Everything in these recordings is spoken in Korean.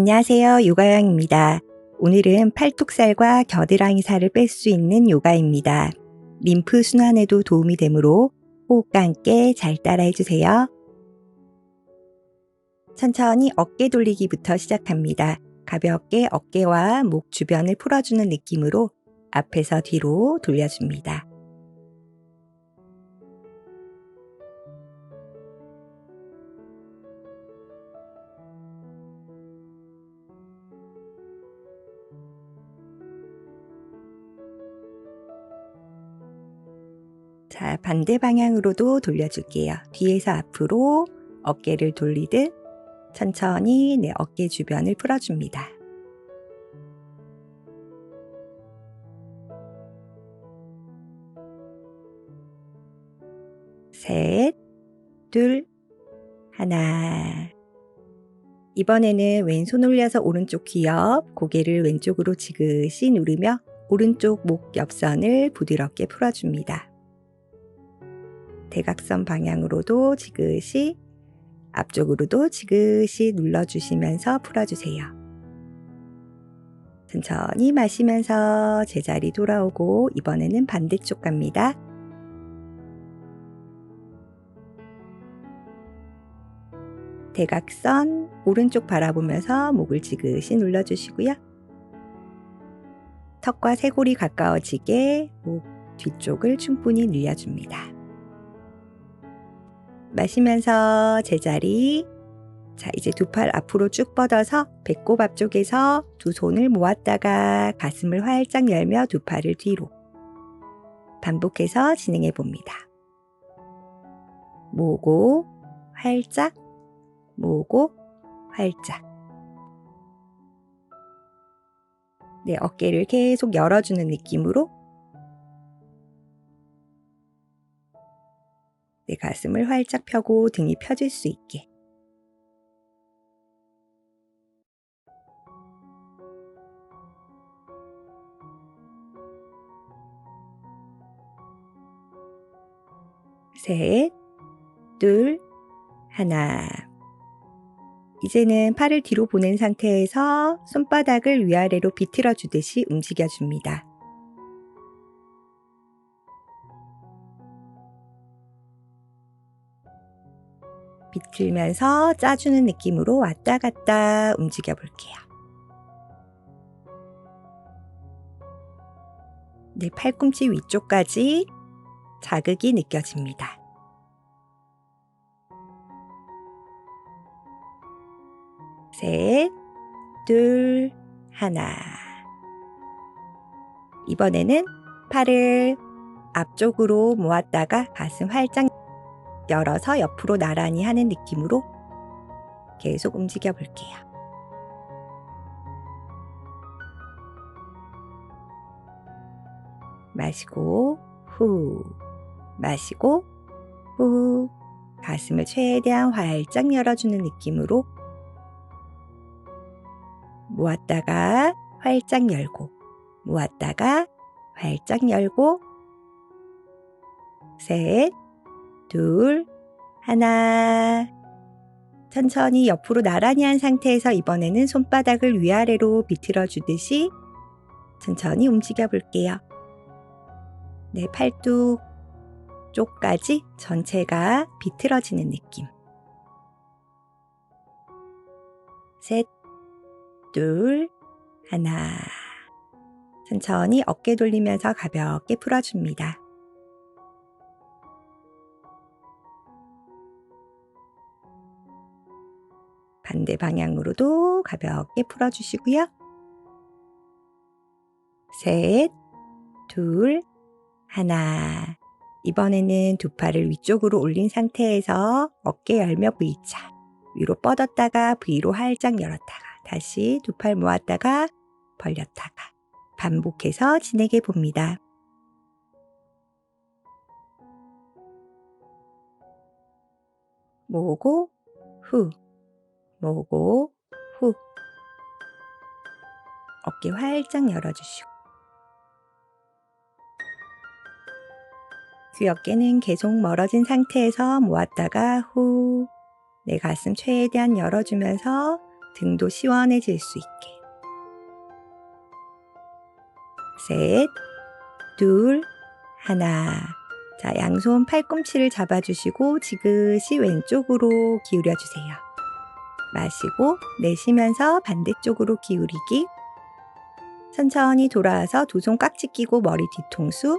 안녕하세요. 요가영입니다. 오늘은 팔뚝살과 겨드랑이 살을 뺄 수 있는 요가입니다. 림프 순환에도 도움이 되므로 호흡과 함께 잘 따라해 주세요. 천천히 어깨 돌리기부터 시작합니다. 가볍게 어깨와 목 주변을 풀어주는 느낌으로 앞에서 뒤로 돌려줍니다. 자, 반대 방향으로도 돌려줄게요. 뒤에서 앞으로 어깨를 돌리듯 천천히 내 어깨 주변을 풀어줍니다. 셋, 둘, 하나. 이번에는 왼손 올려서 오른쪽 귀 옆, 고개를 왼쪽으로 지그시 누르며 오른쪽 목 옆선을 부드럽게 풀어줍니다. 대각선 방향으로도 지그시, 앞쪽으로도 지그시 눌러주시면서 풀어주세요. 천천히 마시면서 제자리 돌아오고 이번에는 반대쪽 갑니다. 대각선 오른쪽 바라보면서 목을 지그시 눌러주시고요. 턱과 쇄골이 가까워지게 목 뒤쪽을 충분히 늘려줍니다. 마시면서 제자리. 자, 이제 두 팔 앞으로 쭉 뻗어서 배꼽 앞쪽에서 두 손을 모았다가 가슴을 활짝 열며 두 팔을 뒤로. 반복해서 진행해 봅니다. 모고, 활짝, 모고, 활짝. 네, 어깨를 계속 열어주는 느낌으로 내 가슴을 활짝 펴고 등이 펴질 수 있게. 셋, 둘, 하나. 이제는 팔을 뒤로 보낸 상태에서 손바닥을 위아래로 비틀어 주듯이 움직여 줍니다. 비틀면서 짜주는 느낌으로 왔다 갔다 움직여 볼게요. 네, 팔꿈치 위쪽까지 자극이 느껴집니다. 셋, 둘, 하나. 이번에는 팔을 앞쪽으로 모았다가 가슴 활짝 열어서 옆으로 나란히 하는 느낌으로 계속 움직여 볼게요. 마시고 후. 마시고 후. 가슴을 최대한 활짝 열어주는 느낌으로 모았다가 활짝 열고 모았다가 활짝 열고 셋 둘, 하나. 천천히 옆으로 나란히 한 상태에서 이번에는 손바닥을 위아래로 비틀어 주듯이 천천히 움직여 볼게요. 네, 팔뚝 쪽까지 전체가 비틀어지는 느낌. 셋, 둘, 하나. 천천히 어깨 돌리면서 가볍게 풀어줍니다. 반대 방향으로도 가볍게 풀어주시고요. 셋, 둘, 하나. 이번에는 두 팔을 위쪽으로 올린 상태에서 어깨 열며 V자. 위로 뻗었다가 V로 활짝 열었다가 다시 두 팔 모았다가 벌렸다가 반복해서 진행해 봅니다. 모으고 후 모으고 후 어깨 활짝 열어주시고 귀 어깨는 계속 멀어진 상태에서 모았다가 후 내 가슴 최대한 열어주면서 등도 시원해질 수 있게. 셋, 둘, 하나. 자, 양손 팔꿈치를 잡아주시고 지그시 왼쪽으로 기울여 주세요. 마시고 내쉬면서 반대쪽으로 기울이기. 천천히 돌아와서 두 손 깍지 끼고 머리 뒤통수.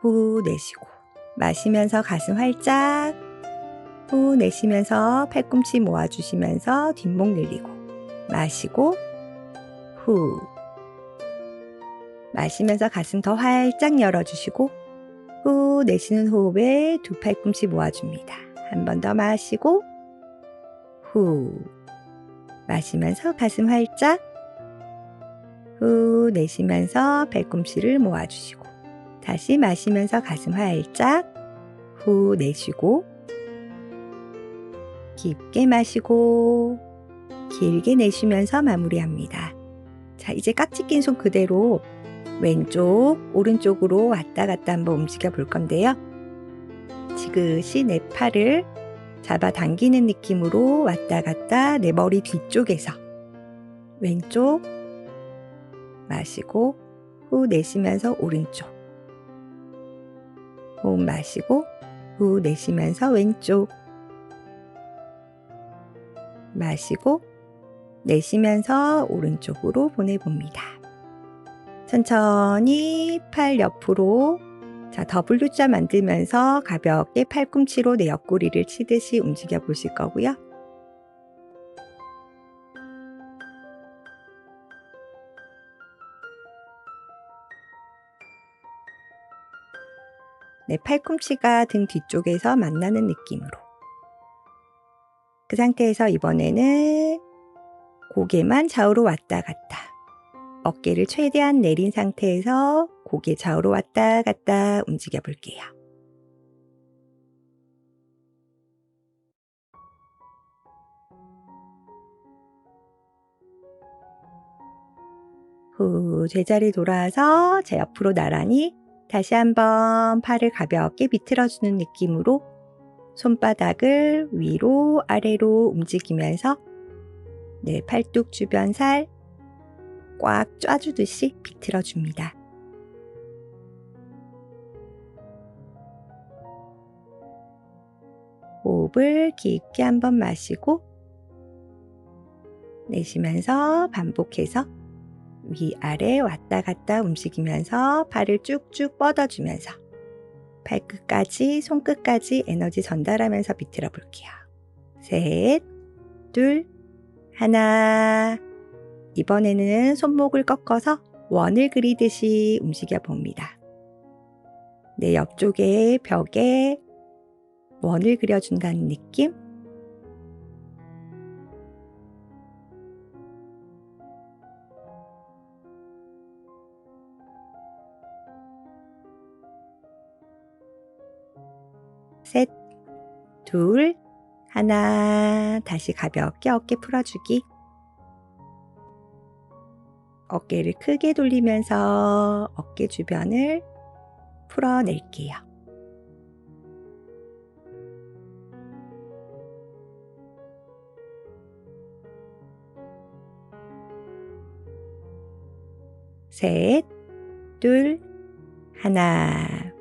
후 내쉬고 마시면서 가슴 활짝. 후 내쉬면서 팔꿈치 모아주시면서 뒷목 늘리고 마시고 후 마시면서 가슴 더 활짝 열어주시고 후 내쉬는 호흡에 두 팔꿈치 모아줍니다. 한 번 더 마시고 후 마시면서 가슴 활짝 후 내쉬면서 팔꿈치를 모아주시고 다시 마시면서 가슴 활짝 후 내쉬고 깊게 마시고 길게 내쉬면서 마무리합니다. 자, 이제 깍지 낀 손 그대로 왼쪽, 오른쪽으로 왔다 갔다 한번 움직여 볼 건데요. 지그시 내 팔을 잡아 당기는 느낌으로 왔다 갔다 내 머리 뒤쪽에서 왼쪽 마시고 후 내쉬면서 오른쪽 호흡 마시고 후 내쉬면서 왼쪽 마시고 내쉬면서 오른쪽으로 보내봅니다. 천천히 팔 옆으로 자 W자 만들면서 가볍게 팔꿈치로 내 옆구리를 치듯이 움직여 보실 거고요. 내 팔꿈치가 등 뒤쪽에서 만나는 느낌으로 그 상태에서 이번에는 고개만 좌우로 왔다 갔다 어깨를 최대한 내린 상태에서 고개 좌우로 왔다 갔다 움직여 볼게요. 후, 제자리 돌아와서 제 옆으로 나란히 다시 한번 팔을 가볍게 비틀어주는 느낌으로 손바닥을 위로 아래로 움직이면서 내 팔뚝 주변 살 꽉 쪄주듯이 비틀어 줍니다. 호흡을 깊게 한번 마시고 내쉬면서 반복해서 위아래 왔다 갔다 움직이면서 팔을 쭉쭉 뻗어주면서 발끝까지 손끝까지 에너지 전달하면서 비틀어 볼게요. 셋, 둘, 하나. 이번에는 손목을 꺾어서 원을 그리듯이 움직여 봅니다. 내 옆쪽에 벽에 원을 그려준다는 느낌? 셋, 둘, 하나. 다시 가볍게 어깨 풀어주기. 어깨를 크게 돌리면서 어깨 주변을 풀어낼게요. 셋, 둘, 하나.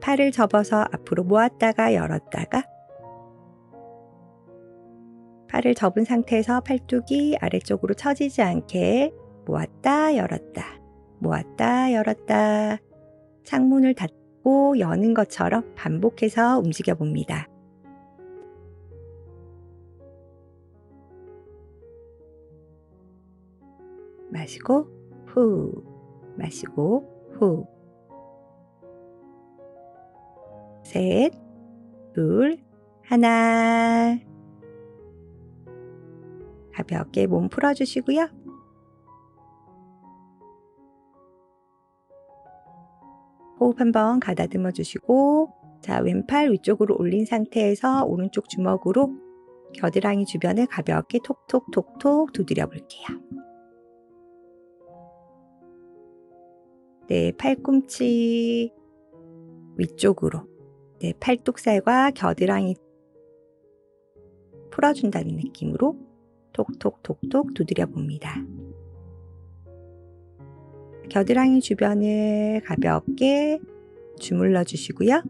팔을 접어서 앞으로 모았다가 열었다가 팔을 접은 상태에서 팔뚝이 아래쪽으로 처지지 않게 모았다 열었다 모았다 열었다 창문을 닫고 여는 것처럼 반복해서 움직여 봅니다. 마시고 후 마시고 후 셋, 둘, 하나. 가볍게 몸 풀어주시고요. 호흡 한번 가다듬어 주시고 자 왼팔 위쪽으로 올린 상태에서 오른쪽 주먹으로 겨드랑이 주변을 가볍게 톡톡톡톡 두드려 볼게요. 네, 팔꿈치 위쪽으로 내 네, 팔뚝살과 겨드랑이 풀어준다는 느낌으로 톡톡톡톡 두드려 봅니다. 겨드랑이 주변을 가볍게 주물러 주시고요.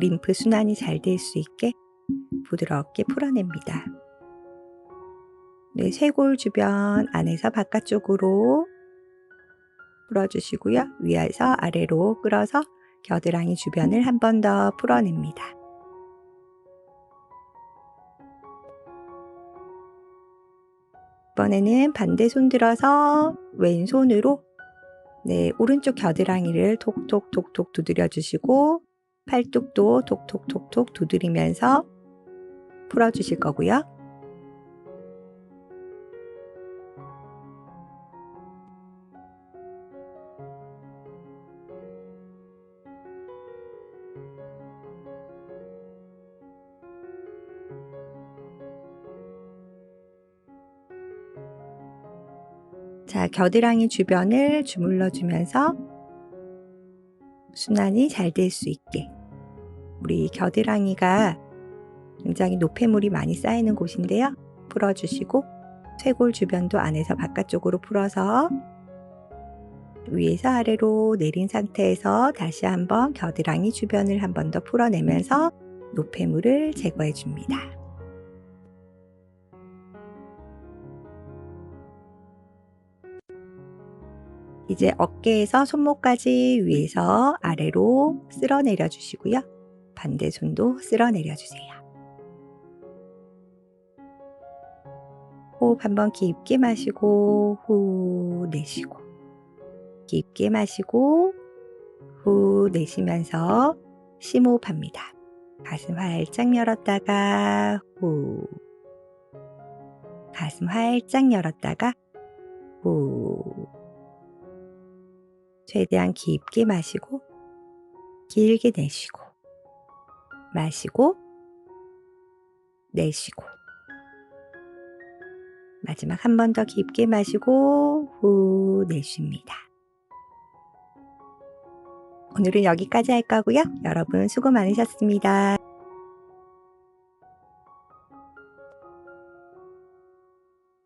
림프 순환이 잘 될 수 있게 부드럽게 풀어냅니다. 네, 쇄골 주변 안에서 바깥쪽으로 풀어주시고요. 위에서 아래로 끌어서 겨드랑이 주변을 한 번 더 풀어냅니다. 이번에는 반대 손 들어서 왼손으로 네, 오른쪽 겨드랑이를 톡톡톡톡 두드려 주시고 팔뚝도 톡톡톡톡 두드리면서 풀어 주실 거고요. 자, 겨드랑이 주변을 주물러 주면서 순환이 잘 될 수 있게 우리 겨드랑이가 굉장히 노폐물이 많이 쌓이는 곳인데요. 풀어주시고 쇄골 주변도 안에서 바깥쪽으로 풀어서 위에서 아래로 내린 상태에서 다시 한번 겨드랑이 주변을 한 번 더 풀어내면서 노폐물을 제거해 줍니다. 이제 어깨에서 손목까지 위에서 아래로 쓸어 내려 주시고요. 반대 손도 쓸어 내려 주세요. 호흡 한번 깊게 마시고 후 내쉬고 깊게 마시고 후 내쉬면서 심호흡합니다. 가슴 활짝 열었다가 후 가슴 활짝 열었다가 후 최대한 깊게 마시고 길게 내쉬고 마시고 내쉬고 마지막 한 번 더 깊게 마시고 후 내쉽니다. 오늘은 여기까지 할 거고요. 여러분 수고 많으셨습니다.